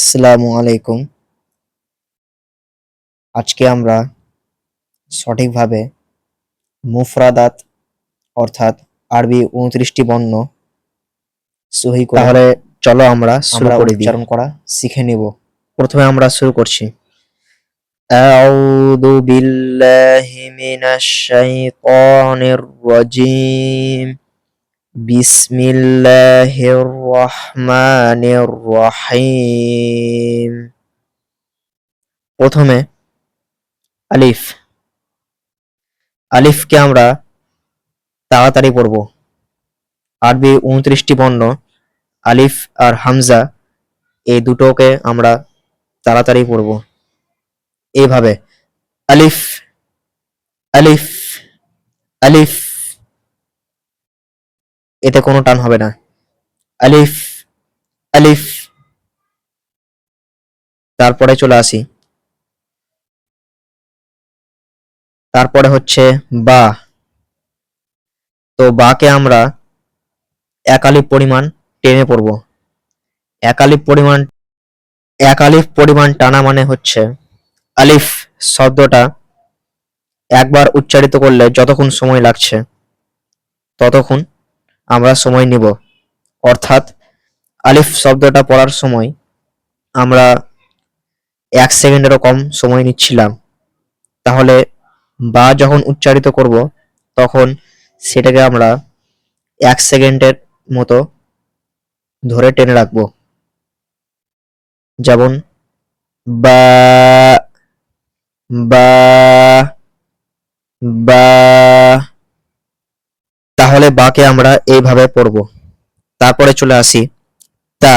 আসসালামু আলাইকুম। আজকে আমরা সঠিকভাবে মুফরাদাত অর্থাৎ আরবি উনত্রিশটি বর্ণ সহি তাহলে চলো আমরা করে উচ্চারণ করা শিখে নিব। প্রথমে আমরা শুরু করছি। আউযু বিল্লাহি মিনাশ শাইতানির রাজিম। বিসমিল্লাহির প্রথমে আলিফ। আলিফকে আমরা তাড়াতাড়ি পড়ব। আরবি উনত্রিশটি বর্ণ, আলিফ আর হামজা, এই দুটোকে আমরা তাড়াতাড়ি পড়ব। এইভাবে আলিফ আলিফ আলিফ এতে কোনো টান হবে না। আলিফ আলিফ। তারপরে চলে আসি। তারপরে হচ্ছে বা। তো বাকে আমরা একালিফ পরিমাণ টেনে পড়ব। একালিফ পরিমাণ একালিফ পরিমাণ টানা মানে হচ্ছে আলিফ শব্দটা একবার উচ্চারিত করলে যতক্ষণ সময় লাগছে ততক্ষণ আমরা সময় নিব। অর্থাৎ আলিফ শব্দটা পড়ার সময় আমরা এক সেকেন্ডেরও কম সময় নিচ্ছিলাম। তাহলে বা যখন উচ্চারিত করব, তখন সেটাকে আমরা এক সেকেন্ডের মতো ধরে টেনে রাখব। যেমন, বা বা বা তাহলে বাকে আমরা এইভাবে পড়ব। তারপরে চলে আসি। তা,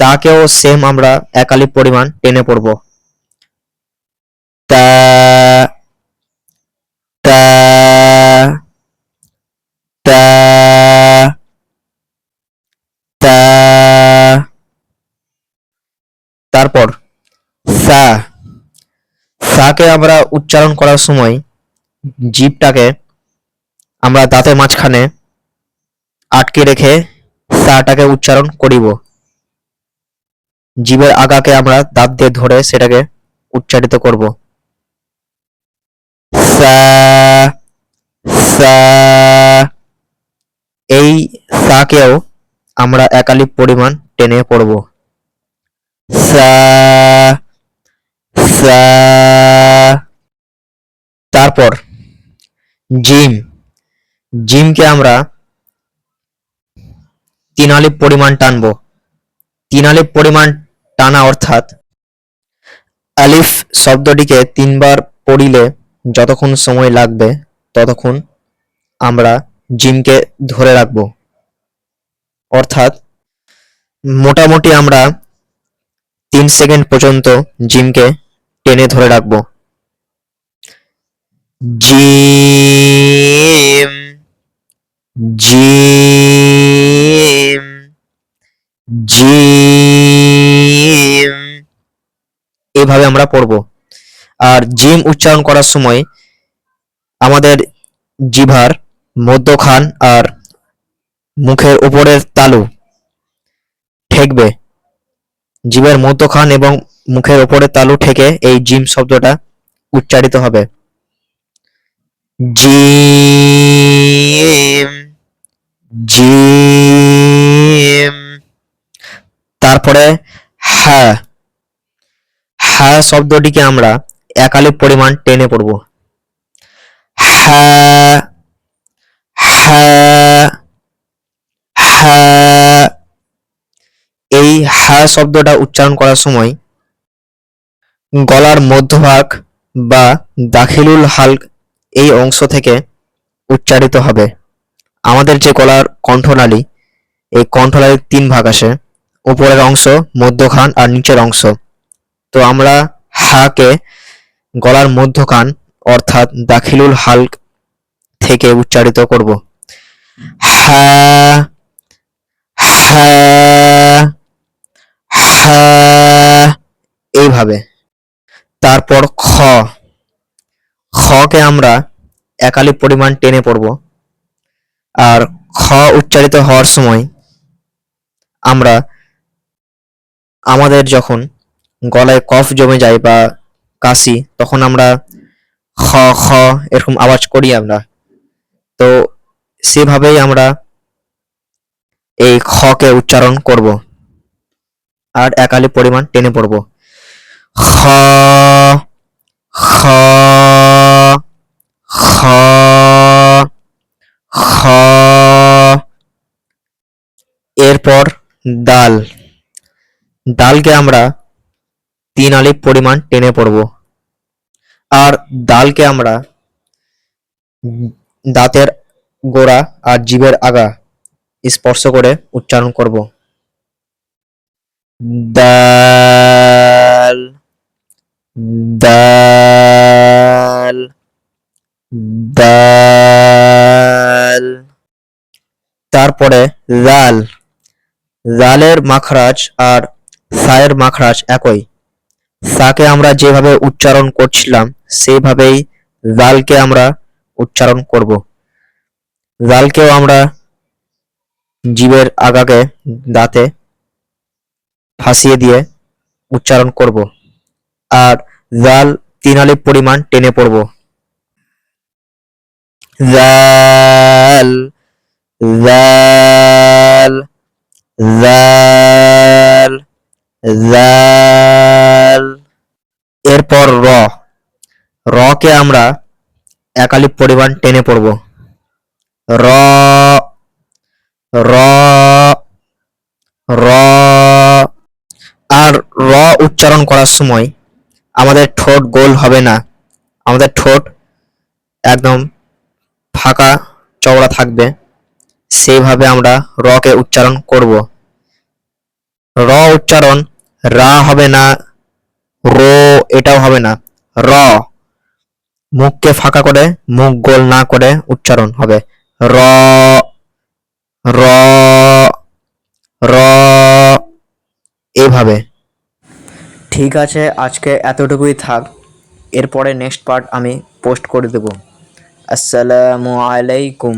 তাকেও সেম আমরা একালি পরিমাণ টেনে পড়ব। তা তা তা তা, তারপর, সা, সাকে আমরা উচ্চারণ করার সময় জিভটাকে আমরা দাঁতের মাঝখানে আটকে রেখে সাটাকে উচ্চারণ করিব। জীবের আগাকে আমরা দাঁত দিয়ে ধরে সেটাকে উচ্চারিত করব। এই সাকেও আমরা একালিপ পরিমাণ টেনে পড়ব। তারপর জিম। জিমকে আমরা তিন আলিপ পরিমাণ টানবো। তিন আলিপ পরিমাণ টানা অর্থাৎ আলিফ শব্দটিকে তিনবার পড়িলে যতক্ষণ সময় লাগবে ততক্ষণ আমরা জিমকে ধরে রাখব। অর্থাৎ মোটামুটি আমরা তিন সেকেন্ড পর্যন্ত জিমকে টেনে ধরে রাখব। জিম জিম জিম এভাবে আমরা পড়ব। আর জিম উচ্চারণ করার সময় আমাদের জিভার মধ্যখান আর মুখের উপরের তালু ঠেকবে। জিভের মধ্যখান এবং মুখের উপরের তালু ঠেকে এই জিম শব্দটা উচ্চারিত হবে। জিম জিম। তারপরে হা। হা শব্দটিকে আমরা একালিপ পরিমাণ টেনে পড়ব। হা। হা। হা। এই হা শব্দটা উচ্চারণ করার সময় গলার মধ্যভাগ বা দাখিলুল হালক এই অংশ থেকে উচ্চারিত হবে। আমাদের যে গলার কণ্ঠনালী, এই কণ্ঠনালীর তিন ভাগ আসে উপরের অংশ মধ্যখান আর নিচের অংশ। তো আমরা হাকে গলার মধ্যখান অর্থাৎ দাখিলুল হালক থেকে উচ্চারিত করব। হা হা হা, এইভাবে। তারপর খ। খকে আমরা একালি পরিমাণ টেনে পড়ব। আর খ উচ্চারিত হওয়ার সময় আমরা আমাদের যখন গলায় কফ জমে যায় বা কাশি, তখন আমরা খ খ এরকম আওয়াজ করি আমরা। তো সেভাবেই আমরা এই খকে উচ্চারণ করব। আর একালি পরিমাণ টেনে পড়ব। খ খ খ দাল ডালকে আমরা তিন আলিফ পরিমাণ টেনে পড়ব। আর ডালকে আমরা দাঁতের গোড়া আর জিভের আগা স্পর্শ করে উচ্চারণ করব। দাল দাল দাল তারপরে লাল। লালের মাখরাজ আর সায়ের মাখরাজ একই। সাকে আমরা যেভাবে উচ্চারণ করছিলাম সেইভাবেই জালকে আমরা উচ্চারণ করব। জালকেও আমরা জীবের আগাকে দাঁতে ফাঁসিয়ে দিয়ে উচ্চারণ করব। আর জাল তিন আলিফ পরিমাণ টেনে পড়ব। জাল লাল লাল লাল এরপর র। রকে আমরা একালিপ পরিমাণ টেনে পড়ব। র র র। আর র উচ্চারণ করার সময় আমাদের ঠোঁট গোল হবে না। আমাদের ঠোঁট একদম ফাঁকা চওড়া থাকবে। সেইভাবে আমরা রকে উচ্চারণ করব। র উচ্চারণ, রা হবে না, রো এটাও হবে না, র। মুখকে ফাঁকা করে, মুখ গোল না করে উচ্চারণ হবে, র র র, এভাবে। ঠিক আছে, আজকে এতটুকুই থাক, এরপরে নেক্সট পার্ট আমি পোস্ট করে দেব। আসসালামু আলাইকুম।